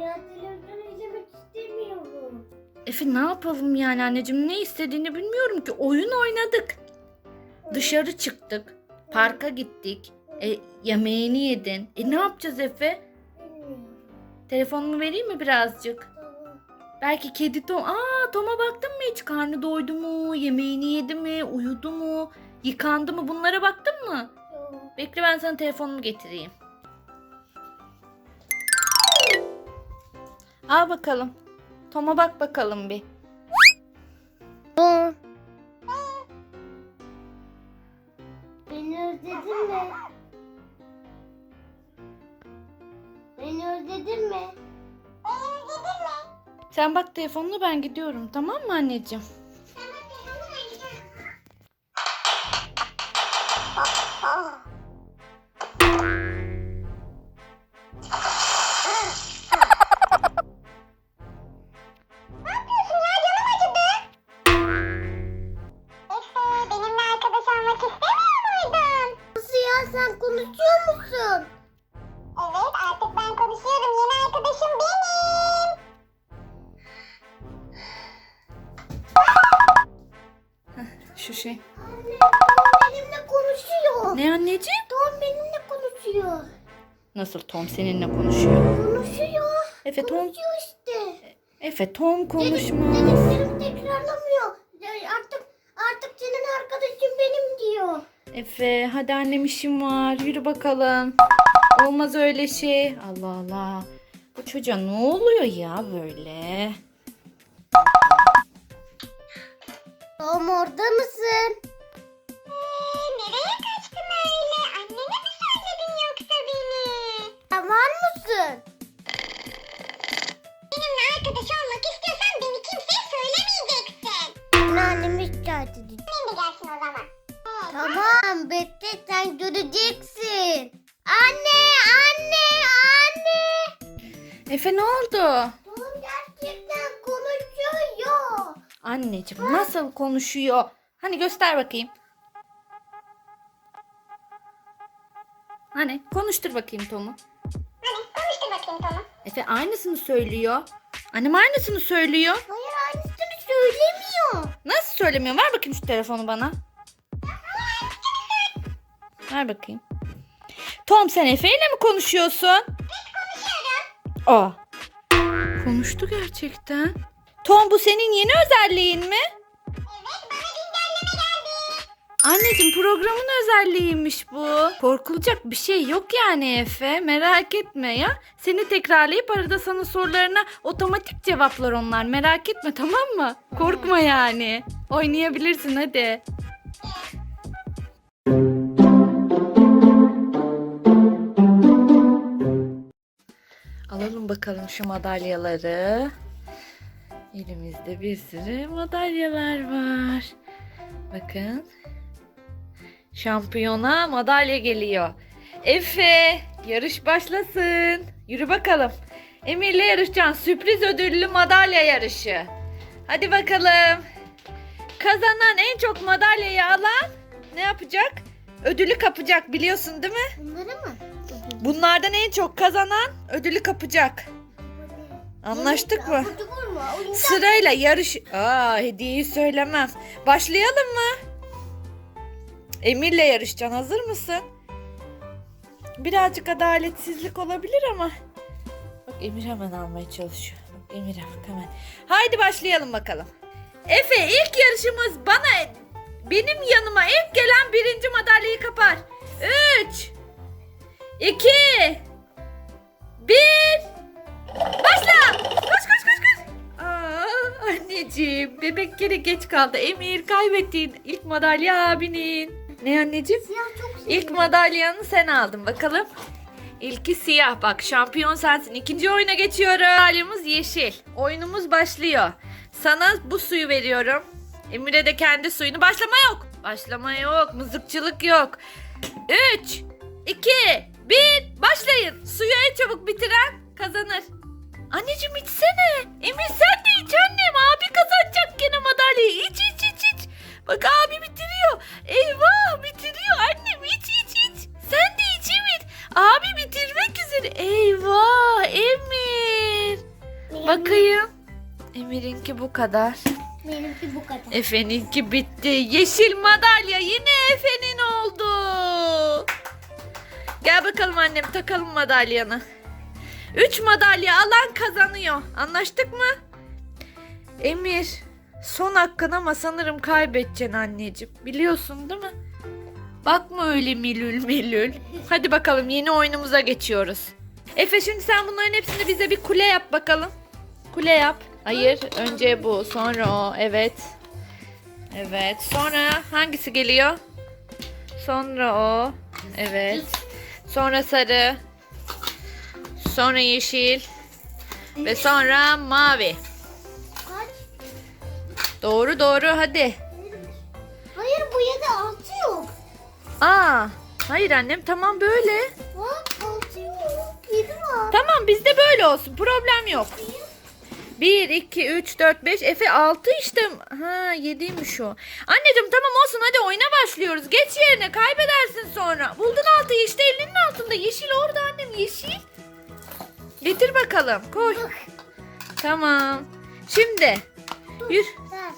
ya televizyon izlemek istemiyorum. Efe ne yapalım yani anneciğim ne istediğini bilmiyorum ki. Oyun oynadık. Dışarı çıktık. Parka gittik. E, yemeğini yedin. E ne yapacağız Efe? Bilmiyorum. Telefonumu vereyim mi birazcık? Tamam. Belki kedi Tom. Aa Tom'a baktın mı hiç? Karnı doydu mu? Yemeğini yedi mi? Uyudu mu? Yıkandı mı? Bunlara baktın mı? Yok. Bekle ben sana telefonumu getireyim. Al bakalım. Tom'a bak bakalım bir. Beni özledin mi? Beni özledin mi? Sen bak telefonuna ben gidiyorum tamam mı anneciğim? Sen konuşuyor musun? Evet artık ben konuşuyorum yeni arkadaşım benim. Şu şey. Anne Tom benimle konuşuyor. Ne anneciğim? Tom benimle konuşuyor. Nasıl Tom seninle konuşuyor? Konuşuyor. Efe Tom, Konuşuyor işte. Efe Tom konuşma. Dediklerimi tekrarlamıyor. Artık artık senin arkadaşın benim diyor. Efe hadi annem işim var yürü bakalım. Olmaz öyle şey. Allah Allah. Bu çocuğa ne oluyor ya böyle? Tom orada mısın? Anneciğim nasıl konuşuyor? Hani göster bakayım. Hani konuştur bakayım Tom'u. Hadi konuştur bakayım Tom'u. Efe aynısını söylüyor. Annem aynısını söylüyor. Hayır aynısını söylemiyor. Nasıl söylemiyor? Ver bakayım şu telefonu bana. Ver bakayım. Tom sen Efe ile mi konuşuyorsun? Aa. Konuştu gerçekten. Tom bu senin yeni özelliğin mi? Evet bana güncelleme geldi. Anneciğim programın özelliğiymiş bu. Korkulacak bir şey yok yani Efe. Merak etme ya. Seni tekrarlayıp arada sana sorularına otomatik cevaplar onlar. Merak etme tamam mı? Korkma yani. Oynayabilirsin hadi. Alalım bakalım şu madalyaları. Elimizde bir sürü madalyalar var. Bakın. Şampiyona madalya geliyor. Efe, yarış başlasın. Yürü bakalım. Emir'le yarışacaksın. Sürpriz ödüllü madalya yarışı. Hadi bakalım. Kazanan en çok madalyayı alan ne yapacak? Ödülü kapacak biliyorsun değil mi? Bunları mı? Bunlardan en çok kazanan ödülü kapacak. Anlaştık mı? Sırayla yarış... Aa hediyeyi söylemem. Başlayalım mı? Emir'le yarışacaksın. Hazır mısın? Birazcık adaletsizlik olabilir ama. Bak Emir hemen almaya çalışıyor. Bak Emir'e bak hemen. Haydi başlayalım bakalım. Efe ilk yarışımız bana benim yanıma ilk gelen birinci madalyayı kapar. 3 2 bebek gene geç kaldı. Emir kaybettin ilk madalya abinin. Ne anneciğim? Siyah çok seviyorum. İlk madalyanı sen aldın bakalım. İlki siyah bak şampiyon sensin. İkinci oyuna geçiyorum. Madalyamız yeşil. Oyunumuz başlıyor. Sana bu suyu veriyorum. Emir'e de kendi suyunu. Başlama yok. Başlama yok. Mızıkçılık yok. 3, 2, 1 başlayın. Suyu en çabuk bitiren kazanır. Anneciğim içsene. Emir sen de iç annem. Abi kazanacak gene madalyayı. İç iç iç iç. Bak abi bitiriyor. Eyvah bitiriyor annem iç iç iç. Sen de iç Emir. Abi bitirmek üzere. Eyvah Emir. Bakayım. Emir'inki bu kadar. Benimki bu kadar. Efe'ninki bitti. Yeşil madalya yine Efe'nin oldu. Gel bakalım annem takalım madalyanı. Üç madalya alan kazanıyor. Anlaştık mı? Emir son hakkın ama sanırım kaybedeceksin anneciğim. Biliyorsun değil mi? Bakma öyle milül milül. Hadi bakalım yeni oyunumuza geçiyoruz. Efe şimdi sen bunların hepsini bize bir kule yap bakalım. Kule yap. Hayır önce bu sonra o evet. Evet sonra hangisi geliyor? Sonra o. Evet. Sonra sarı. Sonra yeşil. Ve sonra mavi. Doğru doğru hadi. Hayır bu yedi altı yok. Aa, hayır annem tamam böyle. Bak altı yok. Yedi var. Tamam bizde böyle olsun problem yok. 1, 2, 3, 4, 5. Efe 6 işte. Ha 7'ymiş o. Anneciğim tamam olsun hadi oyuna başlıyoruz. Geç yerine kaybedersin sonra. Buldun 6'yı işte elinin altında. Yeşil orada annem yeşil. Getir bakalım koy. Tamam. Şimdi. Yürü. Ver.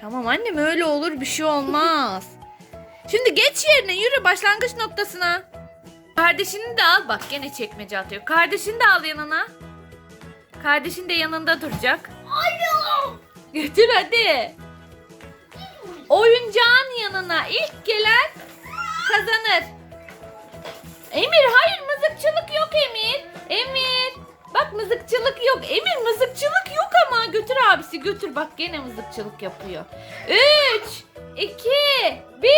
Tamam annem öyle olur bir şey olmaz. Şimdi geç yerine yürü başlangıç noktasına. Kardeşini de al bak gene çekmece atıyor. Kardeşini de al yanına. Kardeşin de yanında duracak. Alo. Götür hadi. Oyuncağın yanına ilk gelen kazanır. Emir hayır mızıkçılık yok Emir. Emir. Bak mızıkçılık yok. Emir mızıkçılık yok ama. Götür abisi götür. Bak gene mızıkçılık yapıyor. 3, 2, 1.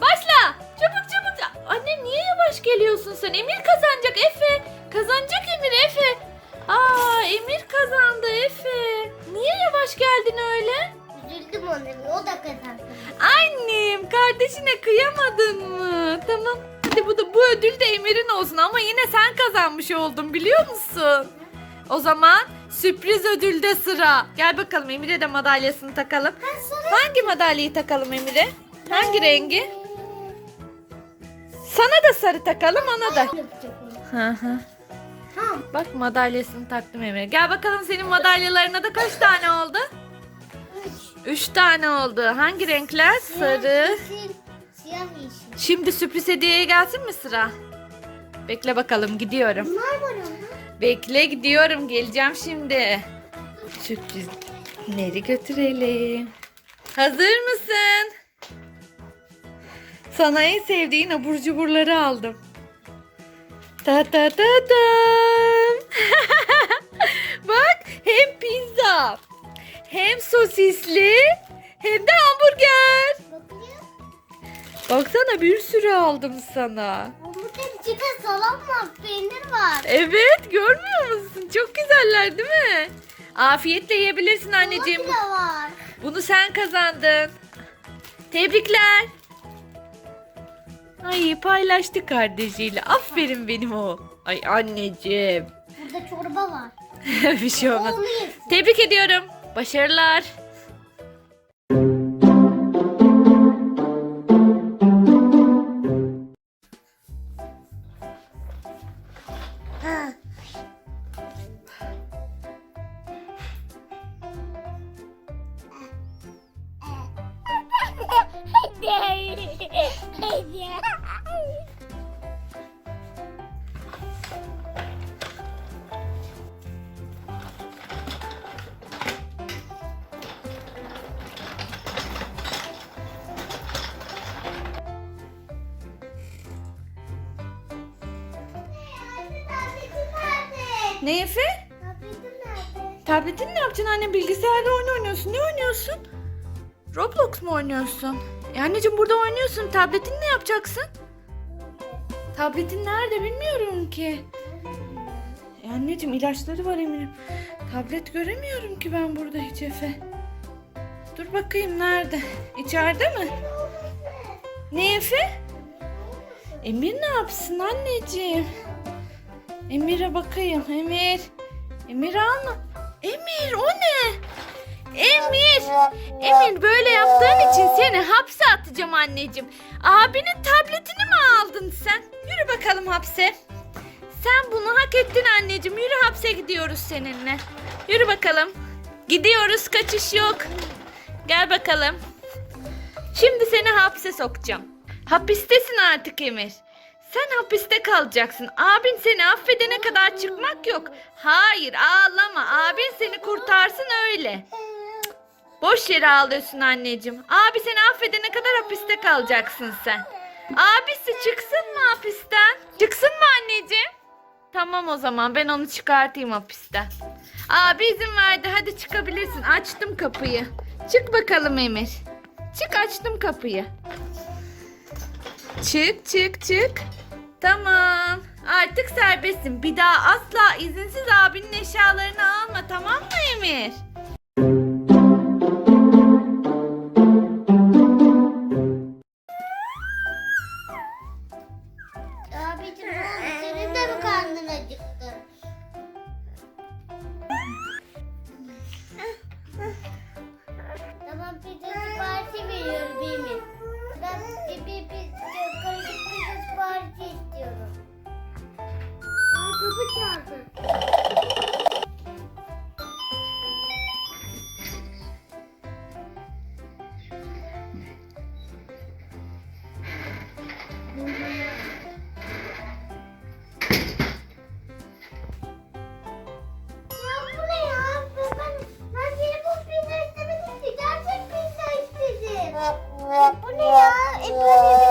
Başla. Çabuk çabuk. Anne niye yavaş geliyorsun sen? Emir kazanacak Efe. Kazanacak Emir Efe. Aa Emir kazandı Efe. Niye yavaş geldin öyle? Üzüldüm ona. O da kazandı. Annem kardeşine kıyamadın mı? Tamam. Hadi bu da bu ödül de Emir'in olsun ama yine sen kazanmış oldun biliyor musun? O zaman sürpriz ödülde sıra. Gel bakalım Emir'e de madalyasını takalım. Hangi madalyayı takalım Emir'e? Hangi rengi? Sana da sarı takalım ona da. Hı. Bak madalyasını taktım Emir'e. Gel bakalım senin madalyalarına da kaç tane oldu? Üç. Üç tane oldu. Hangi renkler? Sarı. Siyah yeşil. Siyah yeşil. Şimdi sürpriz hediyeye gelsin mi sıra? Bekle bakalım gidiyorum. Bunlar var orada. Bekle gidiyorum geleceğim şimdi. Sürprizleri götürelim. Hazır mısın? Sana en sevdiğin abur cuburları aldım. Ta ta ta tam. Bak hem pizza hem sosisli bir sürü aldım sana. Burada içinde salam var. Peynir var. Evet görmüyor musun? Çok güzeller değil mi? Afiyetle yiyebilirsin anneciğim. Da var. Bunu sen kazandın. Tebrikler. Ay paylaştı kardeşiyle. Aferin benim o. Ay anneciğim. Burada çorba var. bir şey olmaz. Onu yesin. Tebrik ediyorum. Başarılar. Ne Efe? Tabletim nerede? Tabletin ne yapacaksın anne? Bilgisayarda oyun oynuyorsun. Ne oynuyorsun? Roblox mu oynuyorsun? E anneciğim burada oynuyorsun. Tabletin ne yapacaksın? Tabletin nerede bilmiyorum ki. E anneciğim ilaçları var eminim. Tablet göremiyorum ki ben burada hiç Efe. Dur bakayım nerede? İçeride mi? Ne Efe? Emir ne yapsın anneciğim? Emir'e bakayım. Emir. Emir alma. Emir o ne? Emir. Emir böyle yaptığın için seni hapse atacağım anneciğim. Abinin tabletini mi aldın sen? Yürü bakalım hapse. Sen bunu hak ettin anneciğim. Yürü hapse gidiyoruz seninle. Yürü bakalım. Gidiyoruz kaçış yok. Gel bakalım. Şimdi seni hapse sokacağım. Hapistesin artık Emir. Sen hapiste kalacaksın. Abin seni affedene kadar çıkmak yok. Hayır ağlama. Abin seni kurtarsın öyle. Boş yere ağlıyorsun anneciğim. Abi seni affedene kadar hapiste kalacaksın sen. Abisi çıksın mı hapisten? Çıksın mı anneciğim? Tamam o zaman ben onu çıkartayım hapisten. Abi izin verdi hadi çıkabilirsin. Açtım kapıyı. Çık bakalım Emir. Çık açtım kapıyı. Çık çık çık. Tamam. Artık serbestsin. Bir daha asla izinsiz abinin eşyalarını alma tamam mı Emir? Bu ne ya? E böyle